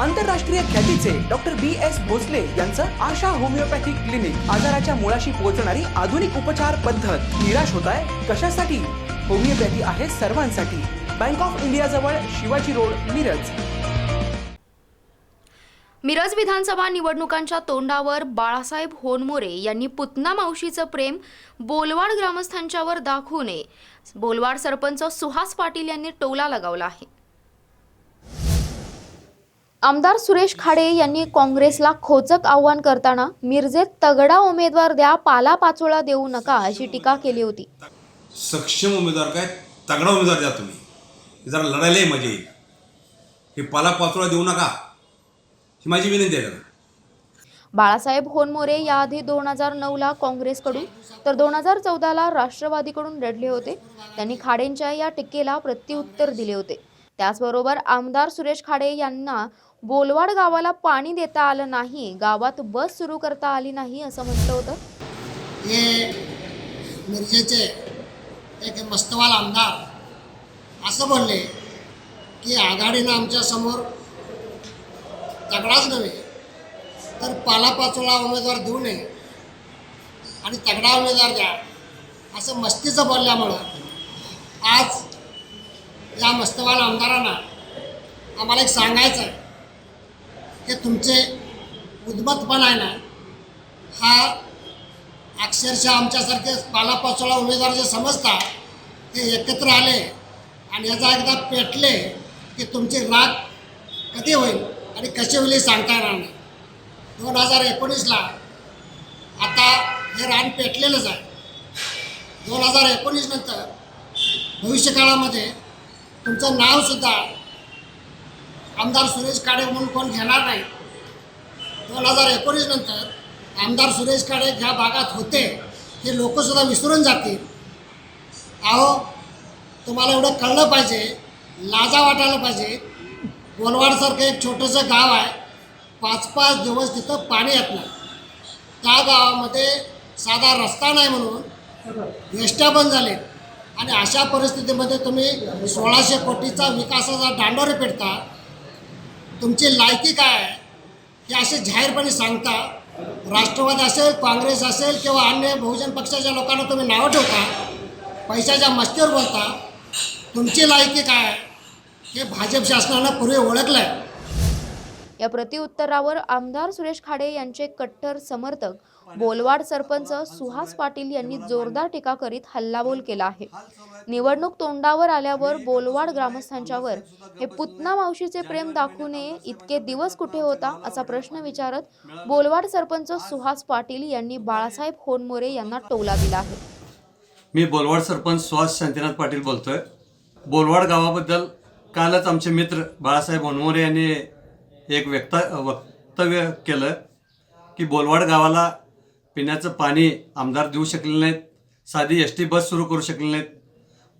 आंतरराष्ट्रीय ख्यातीचे doctor B S Bhosale यांचं आशा होमिओपॅथिक क्लिनिक आजाराच्या मुळाशी पोहोचणारी आधुनिक उपचार पद्धत. निराश होत आहे कशासाठी? होमिओपॅथी आहे सर्वांसाठी. बँक ऑफ इंडिया जवळ शिवाजी रोड मिरज. मिरज विधानसभा निवडणुकांच्या तोंडावर बाळासाहेब होनमोरे यांनी पुतना मावशीचं प्रेम बोलवाड ग्रामस्थांच्यावर दाखवू नये. बोलवाड सरपंच सुहास पाटील यांनी टोला लगावला आहे. आमदार सुरेश खाडे यांनी काँग्रेसला खोचक आव्हान करताना मिरजेत तगडा उमेदवार द्या पाला पाचोळा देऊ नका अशी टीका केली होती. सक्षम उमेदवार काय? तगडा उमेदवार द्या तुम्ही. जरा लढायलाही मजा येईल. हे पाला पाचोळा देऊ नका. ही माझी विनंती आहे बाळासाहेब होनमोरे याआधी दोन हजार नऊला काँग्रेसकडून तर दोन हजार चौदाला राष्ट्रवादीकडून लढले होते. त्यांनी खाडेंच्या या टीकेला प्रत्युत्तर दिले होते. त्याचबरोबर आमदार सुरेश खाडे यांना बोलवाड गावाला पाणी देता आलं नाही गावात बस सुरू करता आली नाही असं म्हटलं होतं. हे मिरजेचे एक मस्तवाल आमदार असं बोलले की आघाडीनं आमच्यासमोर तगडाच नव्हे तर पालापाचोळा उमेदवार देऊ नये आणि तगडा उमेदवार द्या असं मस्तीचं बोलल्यामुळं आज या मस्तवाल आमदारांना आम्हाला एक सांगायचं आहे. की तुमचे उद्मतपण आहे ना हा अक्षरशः आमच्यासारखे पालापाचोळा उमेदवार जे समजता ते एकत्र आले आणि याचा एकदा पेटले की तुमची राग कधी होईल आणि कशी होईल सांगता येणार नाही. दोन हजार एकोणीसला आता हे रान पेटलेलंच आहे. दोन हजार एकोणीस नंतर भविष्यकाळामध्ये तुमचं नावसुद्धा आमदार सुरेश काडे म्हणून कोण घेणार नाही. दोन हजार एकोणीस नंतर आमदार सुरेश काडे ह्या भागात होते हे लोकसुद्धा विसरून जातील. अहो तुम्हाला एवढं कळलं पाहिजे लाजा वाटायला पाहिजे. गोलवाडसारखं एक छोटंसं गाव आहे. पाच पाच दिवस तिथं पाणी येत नाही. त्या गावामध्ये साधा रस्ता नाही म्हणून वेष्ट्या बंद झाले आणि अशा परिस्थितीमध्ये तुम्ही सोळाशे कोटीचा विकासाचा दांडोरे पेटता. तुमची लायकी काय हे असे जाहीरपणे सांगता राष्ट्रवादी असेल काँग्रेस असेल किंवा अन्य बहुजन पक्षाच्या लोकांना तुम्ही नावं ठेवता पैशाच्या मस्तीवर बोलता तुमची लायकी काय हे भाजप शासनानं पूर्वी ओळखलं आहे या प्रतिउत्तरावर आमदार सुरेश खाडे यांचे कट्टर समर्थक बोलवाड सरपंच सुहास पाटील यांनी जोरदार टीका करीत हल्लाबोल केला आहे. निवडणूक तोंडावर आल्यावर बोलवाड ग्रामस्थांच्यावर हे पुतना मावशीचे प्रेम दाखवू नये इतके दिवस कुठे होता असा प्रश्न विचारत बोलवाड सरपंच सुहास पाटील यांनी बाळासाहेब होनमोरे यांना टोला दिला आहे. मी बोलवाड सरपंच सुहास शांतीनाथ पाटील बोलतोय. बोलवाड गावाबद्दल कालच आमचे मित्र बाळासाहेब होनमोरे यांनी एक व्यक्त वक्तव्य केलं की बोलवाड गावाला पिण्याचं पाणी आमदार देऊ शकले नाहीत साधी एस टी बस सुरू करू शकले नाहीत.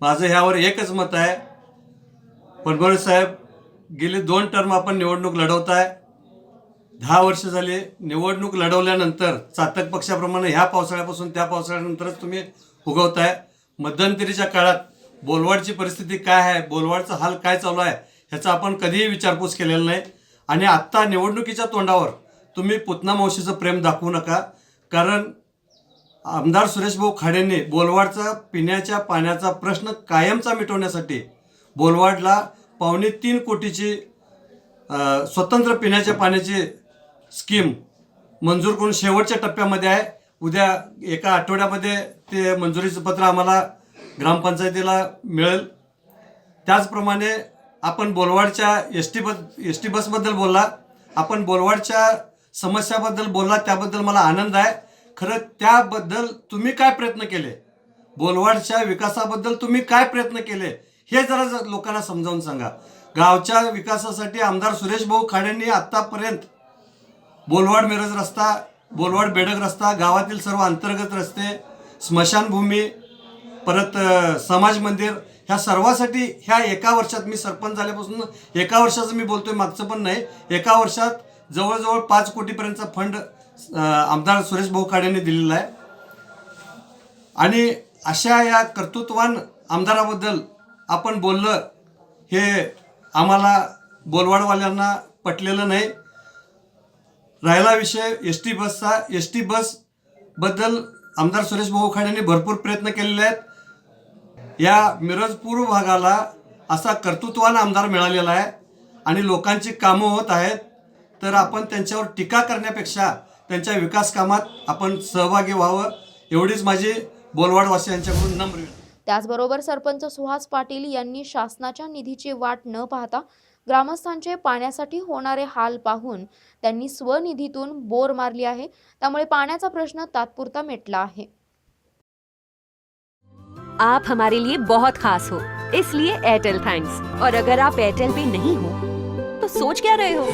माझं ह्यावर एकच मत आहे. पनबळे साहेब गेले दोन टर्म आपण निवडणूक लढवत आहे दहा वर्ष झाली निवडणूक लढवल्यानंतर चातक पक्षाप्रमाणे ह्या पावसाळ्यापासून त्या पावसाळ्यानंतरच तुम्ही उगवताय. मध्यंतरीच्या काळात बोलवाडची परिस्थिती काय आहे? बोलवाडचा हाल काय चालू आहे? ह्याचा आपण कधीही विचारपूस केलेला नाही. आणि आत्ता निवडणुकीच्या तोंडावर तुम्ही पुतना मावशीचं प्रेम दाखवू नका. कारण आमदार सुरेशभाऊ खाडेंनी बोलवाडचा पिण्याच्या पाण्याचा प्रश्न कायमचा मिटवण्यासाठी बोलवाडला पावणे तीन कोटीची स्वतंत्र पिण्याच्या पाण्याची स्कीम मंजूर करून शेवटच्या टप्प्यामध्ये आहे. उद्या एका आठवड्यामध्ये ते मंजुरीचं पत्र आम्हाला ग्रामपंचायतीला मिळेल. त्याचप्रमाणे आपण बोलवाडच्या S T bus S T बसबद्दल बोलला. आपण बोलवाडच्या समस्याबद्दल बोलला त्याबद्दल मला आनंद आहे. खरं त्याबद्दल तुम्ही काय प्रयत्न केले? बोलवाडच्या विकासाबद्दल तुम्ही काय प्रयत्न केले? हे जरा लोकांना समजावून सांगा. गावच्या विकासासाठी आमदार सुरेश भाऊ खाडेंनी आत्तापर्यंत बोलवाड मिरज रस्ता बोलवाड बेडक रस्ता गावातील सर्व अंतर्गत रस्ते स्मशानभूमी परत समाज मंदिर ह्या सर्वासाठी ह्या एका वर्षात मी सरपंच झाल्यापासून एका वर्षाचं मी बोलतोय मागचं पण नाही. एका वर्षात जवळजवळ पाच कोटीपर्यंतचा फंड आमदार सुरेश भाऊ खाडेंनी दिलेला आहे. आणि अशा या कर्तृत्वान आमदाराबद्दल आपण बोललं हे आम्हाला बोलवाडवाल्यांना पटलेलं नाही. राहिला विषय एस टी बसचा. एस टी बसबद्दल आमदार सुरेश भाऊ खाडेंनी भरपूर प्रयत्न केलेले आहेत. या मिरजपूर भागाला असा कर्तृत्वान आमदार मिळालेला आहे आणि लोकांची कामं होत आहेत तर आपण त्यांच्यावर टीका करण्यापेक्षा त्यांच्या विकास कामात आपण सहभागी व्हावं एवढीच माझी बोलवाडवासियांच्याकडून नम्र त्याचबरोबर सरपंच सुहास पाटील यांनी शासनाच्या निधीची वाट न पाहता ग्रामस्थांचे पाण्यासाठी होणारे हाल पाहून त्यांनी स्वनिधीतून बोर मारली आहे. त्यामुळे पाण्याचा प्रश्न तात्पुरता मिटला आहे. आप हमारे लिए बहुत खास हो। इसलिए एयरटेल थैंक्स और अगर आप एयरटेल पे नहीं हो तो सोच क्या रहे हो?